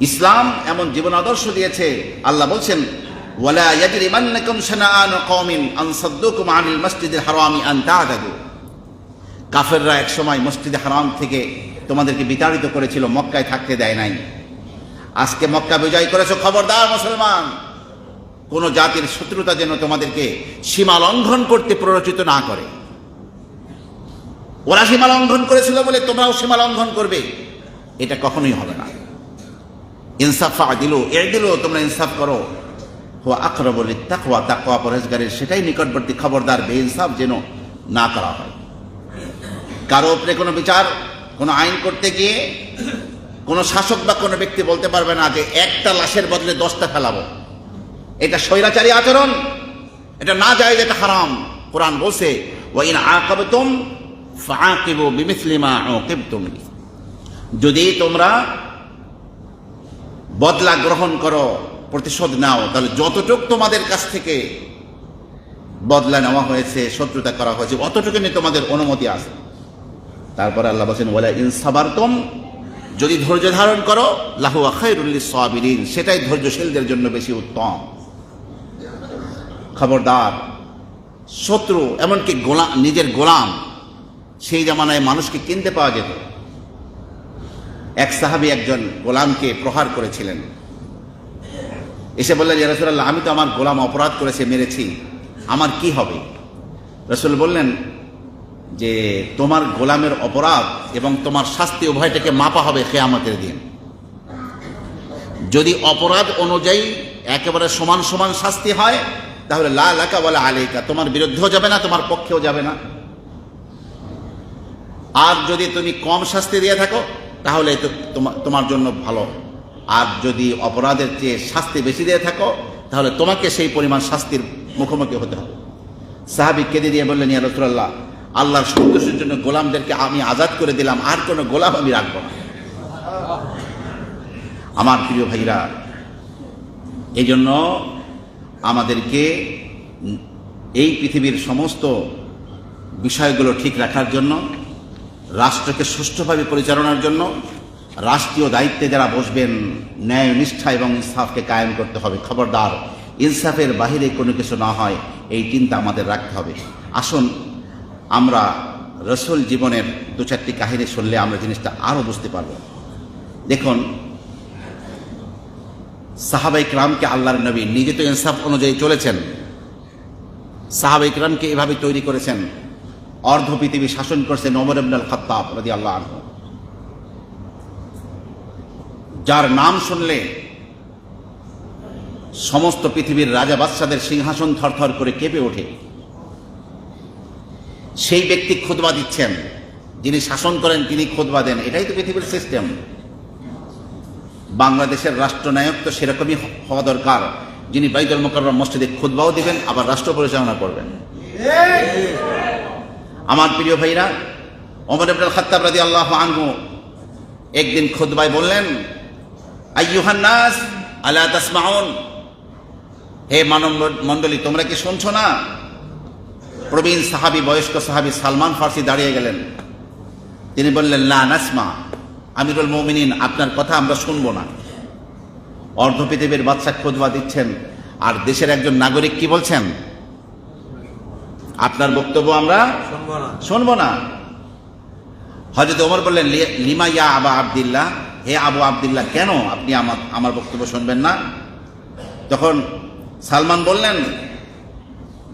ইসলাম এমন জীবন আদর্শ দিয়েছে, আল্লাহ বলছেন, ওয়ালা ইয়াজরিমান্নাকুম শানাআন কওমিন আন সাদ্দুকুম আনিল মাসজিদিল হারামি আন কাফেররা একসময় মসজিদে হারাম থেকে তোমাদেরকে বিতাড়িত করেছিল, মক্কায় থাকতে দেয় নাই। আজকে মক্কা বিজয় করেছ, খবরদার মুসলমান। কোন জাতির শত্রুতা যেন তোমাদেরকে সীমা লঙ্ঘন করতে প্ররোচিত না করে। ওরা সীমা লঙ্ঘন করেছিল বলে তোমরাও সীমা লঙ্ঘন করবে। এটা কখনোই হবে না। ইনসাফা দিল এ দিল, তোমরা ইনসাফ করো। হো আকরবল তাকওয়া তাকওয়া পরেজগারের সেটাই নিকটবর্তী খবরদার বে ইনসাফ যেন না করা হয়। কারও উপরে কোনো বিচার, কোনো আইন করতে গিয়ে কোনো শাসক বা কোনো ব্যক্তি বলতে পারবে না যে একটা লাশের বদলে দশটা ফেলাবো। এটা স্বৈরাচারী আচরণ, এটা না যায় এটা হারাম। কোরআন বলছে ওয়াইন আকাবতুম ফাআকিবু বিমিসলি মা উকিবতুম বি। যদি তোমরা বদলা গ্রহণ করো, প্রতিশোধ নাও। তাহলে যতটুক তোমাদের কাছ থেকে বদলা নেওয়া হয়েছে, শত্রুতা করা হয়েছে, অতটুকু নিয়ে তোমাদের অনুমতি আছে। তারপর আল্লাহ বলছেন বলে ইনসাবারতম যদি ধৈর্য ধারণ করো লাহু খায়রুল্লিস সাবিরিন সেটাই ধৈর্যশীলদের জন্য বেশি উত্তম। খবরদার, শত্রু, এমনকি গোলাম নিজের গোলাম, সেই জামানায় মানুষকে কিনতে পাওয়া যেত। এক সাহাবি একজন গোলামকে প্রহার করেছিলেন। এসে বললেন রাসূলুল্লাহ, আমি তো আমার গোলাম অপরাধ করেছে মেরেছি, আমার কি হবে? রসুল বললেন যে, তোমার গোলামের অপরাধ এবং তোমার শাস্তি উভয়টাকে মাপা হবে খেয়ামতের দিন। যদি অপরাধ অনুযায়ী একেবারে সমান সমান শাস্তি হয়, তাহলে লা লাকা বলে আলেকা তোমার বিরুদ্ধেও যাবে না, তোমার পক্ষেও যাবে না। আর যদি তুমি কম শাস্তি দিয়ে থাকো তাহলে তো তোমা- তোমার জন্য ভালো। আর যদি অপরাধের চেয়ে শাস্তি বেশি দিয়ে থাকো, তাহলে তোমাকে সেই পরিমাণ শাস্তির মুখোমুখি হতে হবে। সাহাবি কেঁদে দিয়ে বললেন, ইয়া রসুল্লাহ আল্লাহর সন্তোষের জন্য গোলামদেরকে আমি আজাদ করে দিলাম, আর কোনো গোলাম আমি রাখব না। আমার প্রিয় ভাইরা এই জন্য আমাদেরকে এই পৃথিবীর সমস্ত বিষয়গুলো ঠিক রাখার জন্য রাষ্ট্রকে সুষ্ঠুভাবে পরিচালনার জন্য রাষ্ট্রীয় দায়িত্বে যারা বসবেন, ন্যায়, নিষ্ঠা এবং ইনসাফকে কায়েম করতে হবে। খবরদার, ইনসাফের বাহিরে কোনো কিছু না হয়, এই চিন্তা আমাদের রাখতে হবে। আসুন, আমরা রসুল জীবনের দু চারটি কাহিনী শুনলে আমরা জিনিসটা আরও বুঝতে পারব। দেখুন, সাহাবাই ক্রামকে আল্লাহর নবী নিজে তো ইনসাফ অনুযায়ী চলেছেন। সাহাবাই ক্রামকে এভাবে তৈরি করেছেন। অর্ধ পৃথিবী শাসন করছেন ওমর ইবনুল খাত্তাব রাদি আল্লাহ আনহু। যার নাম শুনলে সমস্ত পৃথিবীর রাজা বাদশাদের সিংহাসন থরথর করে কেঁপে ওঠে। সেই ব্যক্তি খুদবা দিচ্ছেন, যিনি শাসন করেন তিনি খুদবা দেন, এটাই তো পৃথিবীর সিস্টেম। বাংলাদেশের রাষ্ট্রনায়ক তো সেরকমই হওয়া দরকার, যিনি বাইদুল মোকাররম মসজিদে খুদবাও দিবেন, আবার রাষ্ট্র পরিচালনা করবেন। আমার প্রিয় ভাইরা, ওমর ইবনুল খাত্তাব আল্লাহ আনহু একদিন খুতবায় বললেন, আইয়ুহান নাস, আলা তাসমাউন? হে মানব মণ্ডলী, তোমরা কি শুনছো না? প্রবীণ সাহাবী, বয়স্ক সাহাবী সালমান ফার্সি দাঁড়িয়ে গেলেন। তিনি বললেন, লা নাসমা, আমিরুল মমিনিন, আপনার কথা আমরা শুনব না। অর্ধ পৃথিবীর বাচ্চা খুতবা দিচ্ছেন, আর দেশের একজন নাগরিক কি বলছেন? আপনার বক্তব্য আমরা শুনব না। শুনব না। হজরত ওমর বললেন লিমা ইয়া আবা আবদুল্লাহ? হে আবু আবদুল্লাহ কেন আপনি আমার আমার বক্তব্য শুনবেন না? তখন সালমান বললেন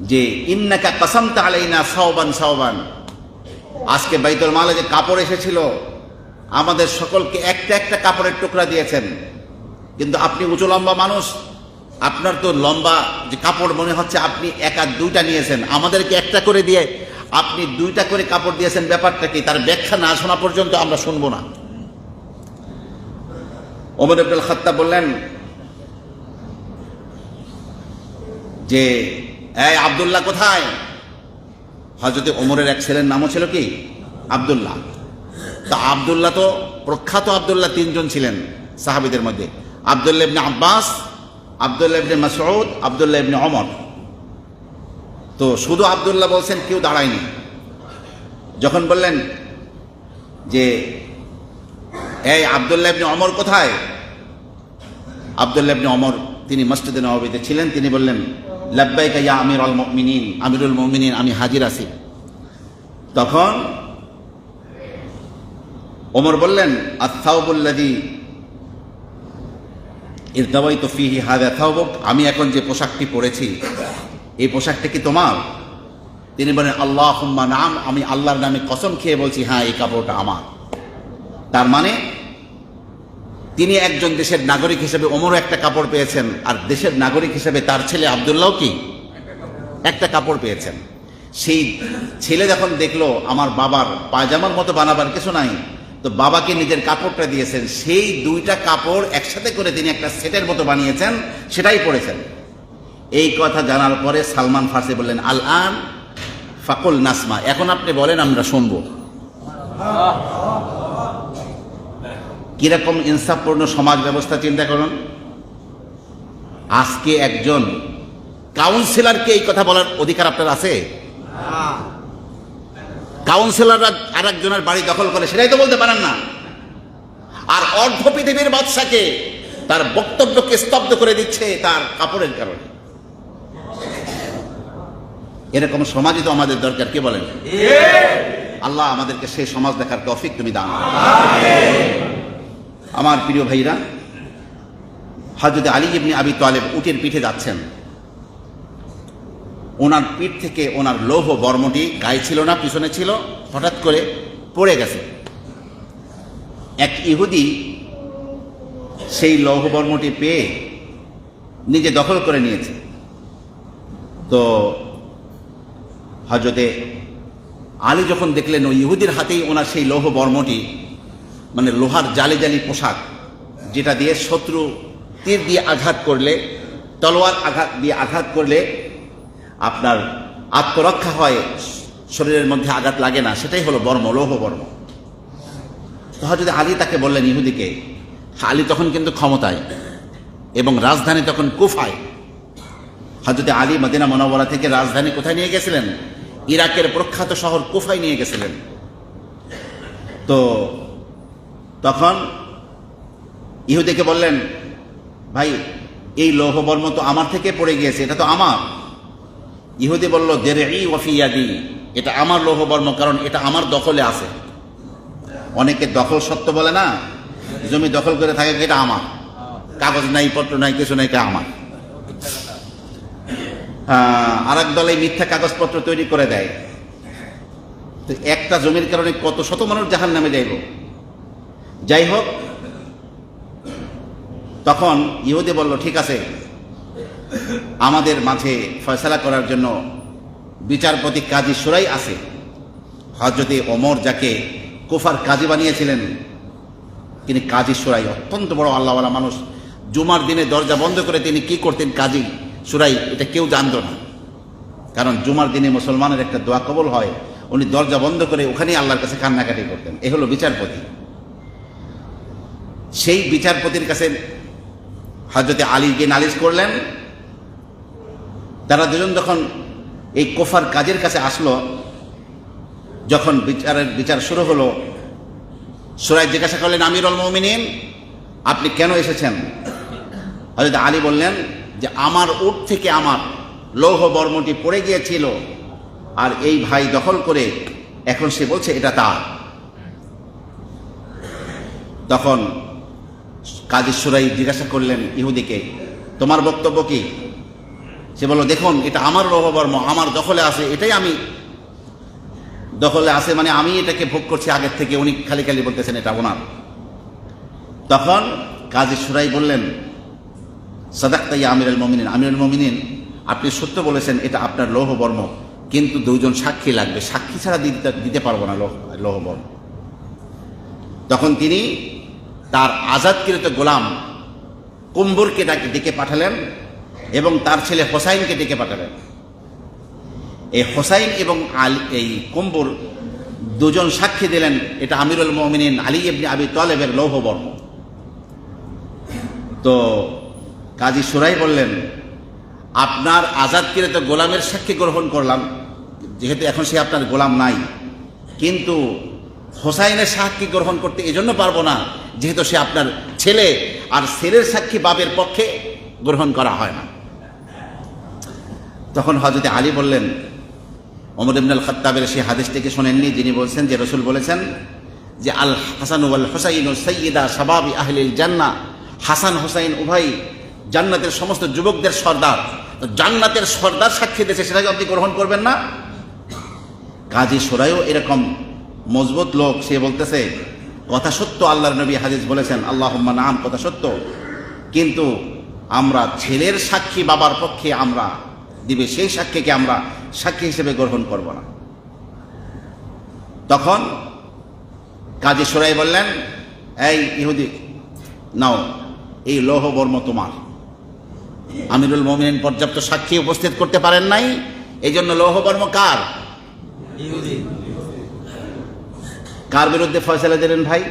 যে ইন্নাকা কাসামতা আলাইনা সাওবান সাওবান। আজকে বাইতুল মালে যে কাপড় এসেছিল আমাদের সকলকে একটা একটা কাপড়ের টুকরা দিয়েছেন। কিন্তু আপনি উঁচু লম্বা মানুষ আপনার তো লম্বা যে কাপড় মনে হচ্ছে আপনি একা দুইটা নিয়েছেন, আমাদেরকে একটা করে দিয়ে আপনি দুইটা করে কাপড় দিয়েছেন, ব্যাপারটা কি? তার ব্যাখ্যা না শোনা পর্যন্ত আমরা শুনব না। ওমর আব্দুল খাত্তা বললেন যে, এই আবদুল্লাহ কোথায়? হজরত ওমরের এক ছেলের নামও ছিল কি? আবদুল্লাহ। তা আবদুল্লাহ তো প্রখ্যাত আবদুল্লাহ তিনজন ছিলেন সাহাবিদের মধ্যে। আবদুল্লাহ আব্বাস আবদুল্লাহ ইবনে মাসউদ, আবদুল্লাহ ইবনে অমর তো শুধু আবদুল্লাহ বলছেন, কেউ দাঁড়ায়নি। যখন বললেন যে, এই আবদুল্লাহ ইবনে অমর কোথায়? আবদুল্লাহ ইবনে অমর তিনি মসজিদে নবাবিতে ছিলেন। তিনি বললেন, লাব্বাইকা ইয়া আমির আল আমিরুল মমিনিন, আমি হাজির আছি। তখন ওমর বললেন আথাউবুল্লাদি ইরদাবাই তো ফিহি হাদা থাউবক আমি এখন যে পোশাকটি পরেছি, এই পোশাকটা কি তোমার? তিনি বলেন আল্লাহ হুম্মা নাম, আমি আল্লাহর নামে কসম খেয়ে বলছি হ্যাঁ এই কাপড়টা আমার। তার মানে তিনি একজন দেশের নাগরিক হিসেবে ওমরও একটা কাপড় পেয়েছেন, আর দেশের নাগরিক হিসেবে তার ছেলে আবদুল্লাহ কি? একটা কাপড় পেয়েছেন। সেই ছেলে যখন দেখল, আমার বাবার পায়জামার মতো বানাবার কিছু নাই তো বাবাকে নিজের কাপড়টা দিয়েছেন। সেই দুইটা কাপড় একসাথে করে তিনি একটা সেটের মতো বানিয়েছেন, সেটাই পরেছেন। এই কথা জানার পরে সালমান ফার্সি বললেন আল আন ফাকুল নাসমা। এখন আপনি বলেন, আমরা শুনব। কীরকম ইনসাফপূর্ণ সমাজ ব্যবস্থা, চিন্তা করুন। আজকে একজন কাউন্সিলরকে এই কথা বলার অধিকার আপনার আছে? কাউন্সিলররা আর একজনের বাড়ি দখল করে, সেটাই তো বলতে পারেন না। আর অর্ধ পৃথিবীর বাদশাকে তার বক্তব্যকে স্তব্ধ করে দিচ্ছে তার কাপড়ের কারণে। এরকম সমাজই তো আমাদের দরকার, কে বলেন? আল্লাহ আমাদেরকে সেই সমাজ দেখার তফিক তুমি করো। আমার প্রিয় ভাইরা হজরত আলী ইবনি আবি তালেব উটের পিঠে যাচ্ছেন। ওনার পিঠ থেকে ওনার লৌহ বর্মটি গায়ে ছিল না, পিছনে ছিল, হঠাৎ করে পড়ে গেছে। এক ইহুদি সেই লৌহ বর্মটি পেয়ে নিজে দখল করে নিয়েছে। তো হজরতে আলী যখন দেখলেন, ওই ইহুদির হাতেই ওনার সেই লৌহ বর্মটি মানে লোহার জালি জালি পোশাক, যেটা দিয়ে শত্রু তীর দিয়ে আঘাত করলে, তলোয়ার আঘাত দিয়ে আঘাত করলে আপনার আত্মরক্ষা হয়, শরীরের মধ্যে আঘাত লাগে না, সেটাই হলো বর্ম, লৌহ বর্ম। যদি আলী তাকে বললেন ইহুদিকে, আলী তখন কিন্তু ক্ষমতায় এবং রাজধানী তখন কুফায়। হজরত আলী মদিনা মনোবরা থেকে রাজধানী কোথায় নিয়ে গেছিলেন? ইরাকের প্রখ্যাত শহর কুফায় নিয়ে গেছিলেন। তো তখন ইহুদিকে বললেন, ভাই, এই লৌহবর্ম তো আমার থেকে পড়ে গিয়েছে, এটা তো আমার। ইহুদি বলল দেরে ই ওয়ফিয়াদি। এটা আমার লৌহবর্ম কারণ এটা আমার দখলে আছে। অনেকে দখল সত্য বলে না, জমি দখল করে থাকে, এটা আমার। কাগজ নাই, পত্র নাই, কিছু নাই, এটা আমার। আর এক দলে মিথ্যা কাগজপত্র তৈরি করে দেয়। তো একটা জমির কারণে কত শত মানুষ জাহান নামে যাইব। যাই হোক, তখন ইহুদি বলল, ঠিক আছে আমাদের মাঝে ফয়সলা করার জন্য বিচারপতি কাজী সুরাই আছে। হজরতে ওমর যাকে কুফার কাজী বানিয়েছিলেন, তিনি কাজী সুরাই অত্যন্ত বড় আল্লাহওয়ালা মানুষ। জুমার দিনে দরজা বন্ধ করে তিনি কি করতেন কাজী সুরাই, এটা কেউ জানত না। কারণ জুমার দিনে মুসলমানের একটা দোয়া কবল হয়, উনি দরজা বন্ধ করে ওখানেই আল্লাহর কাছে কান্নাকাটি করতেন। এ হলো বিচারপতি। সেই বিচারপতির কাছে হজরতে আলীকে নালিশ করলেন তারা দুজন যখন এই কোফার কাজের কাছে আসলো, যখন বিচারের বিচার শুরু হলো সুরাই জিজ্ঞাসা করলেন, আমিরুল মমিনিন, আপনি কেন এসেছেন? হজরত আলী বললেন, যে আমার উট থেকে আমার লৌহ বর্মটি পড়ে গিয়েছিল আর এই ভাই দখল করে এখন সে বলছে, এটা তার। তখন কাজী সুরাই জিজ্ঞাসা করলেন, ইহুদিকে, তোমার বক্তব্য কি? সে বলল, দেখুন, এটা আমার লৌহবর্ম আমার দখলে আছে, এটাই আমি দখলে আছে মানে আমি এটাকে ভোগ করছি আগের থেকে, উনি খালি খালি বলতেছেন এটা ওনার। তখন কাজী সুরাই বললেন সাদাক্তাই আমিরুল মমিনিন আমিরুল মমিনিন, আপনি সত্য বলেছেন, এটা আপনার লৌহ বর্ম কিন্তু দুজন সাক্ষী লাগবে, সাক্ষী ছাড়া দিতে দিতে পারব না লৌহ লৌহ বর্ম তখন তিনি তার আজাদকৃত গোলাম কুম্বরকে ডাকে ডেকে পাঠালেন এবং তার ছেলে হোসাইনকে ডেকে পাঠালেন এই হোসাইন এবং আলী, এই কুম্বর দুজন সাক্ষী দিলেন, এটা আমিরুল মমিনিন আলী ইবনে আবি তলেবের লৌহ বর্ম তো কাজী সুরাই বললেন, আপনার আজাদকৃত গোলামের সাক্ষী গ্রহণ করলাম, যেহেতু এখন সে আপনার গোলাম নাই। কিন্তু হোসাইনের সাক্ষী গ্রহণ করতে এজন্য পারব না, যেহেতু সে আপনার ছেলে, আর ছেলের সাক্ষী বাপের পক্ষে গ্রহণ করা হয় না। তখন হজরত আলী বললেন, ওমর ইবনুল খত্তাবের সেই হাদিসটিকে শোনেননি যিনি বলছেন, যে রসুল বলেছেন যে, আল হাসান ওয়াল হুসাইন সৈয়দা সাবাবি আহলিল জান্না হাসান, হুসাইন উভয় জান্নাতের সমস্ত যুবকদের সর্দার। তো জান্নাতের সর্দার সাক্ষী দিয়েছে, সেটাকে আপনি গ্রহণ করবেন না? কাজী সোরাইও এরকম মজবুত লোক, সে বলতেছে, কথা সত্য, আল্লাহর নবী হাদিস বলেছেন আল্লাহ নাম কথা সত্য। কিন্তু আমরা ছেলের সাক্ষী বাবার পক্ষে আমরা দিবে সেই সাক্ষীকে আমরা সাক্ষী হিসেবে গ্রহণ করব না। তখন কাজী সোরাই বললেন এই ইহুদি নাও এই লৌহ বর্ম তোমার। আমিরুল মোমিন পর্যাপ্ত সাক্ষী উপস্থিত করতে পারেন নাই এই জন্য লৌহ বর্ম কার? কার বিরুদ্ধে ফয়সালা দিলেন ভাই?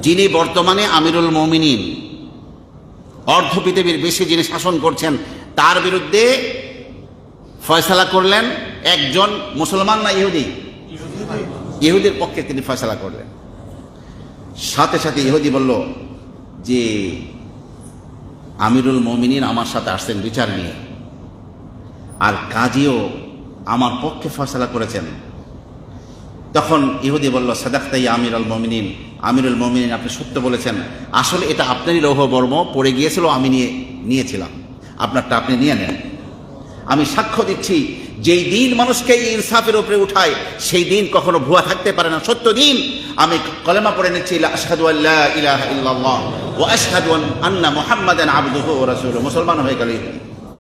যিনি বর্তমানে আমিরুল মমিনিন অর্ধ পৃথিবীর বেশি যিনি শাসন করছেন, তার বিরুদ্ধে ফয়সালা করলেন একজন মুসলমান না ইহুদি? ইহুদির পক্ষে তিনি ফয়সালা করলেন। সাথে সাথে ইহুদি বলল যে আমিরুল মমিনিন আমার সাথে আসছেন বিচার নিয়ে। আর কাজীও আমার পক্ষে ফয়সালা করেছেন। তখন ইহুদি বলল, সাদাক্তাই আমির আল মমিনিন আমিরুল মমিন আপনি সত্য বলেছেন। আসলে এটা আপনারই লৌহ বর্ম পড়ে গিয়েছিল, আমি নিয়ে, নিয়েছিলাম। আপনারটা আপনি নিয়ে নেন। আমি সাক্ষ্য দিচ্ছি, যেই দিন মানুষকে ইনসাফের উপরে উঠায়, সেই দিন কখনো ভুয়া থাকতে পারে না। সত্য দিন, আমি কলেমা পড়ে নিচ্ছি আশহাদু আল্লাহ ইলাহা আশহাদু আন্না মুহাম্মাদান আবদুহু ওয়া রাসূলুহু। মুসলমান হয়ে গেল।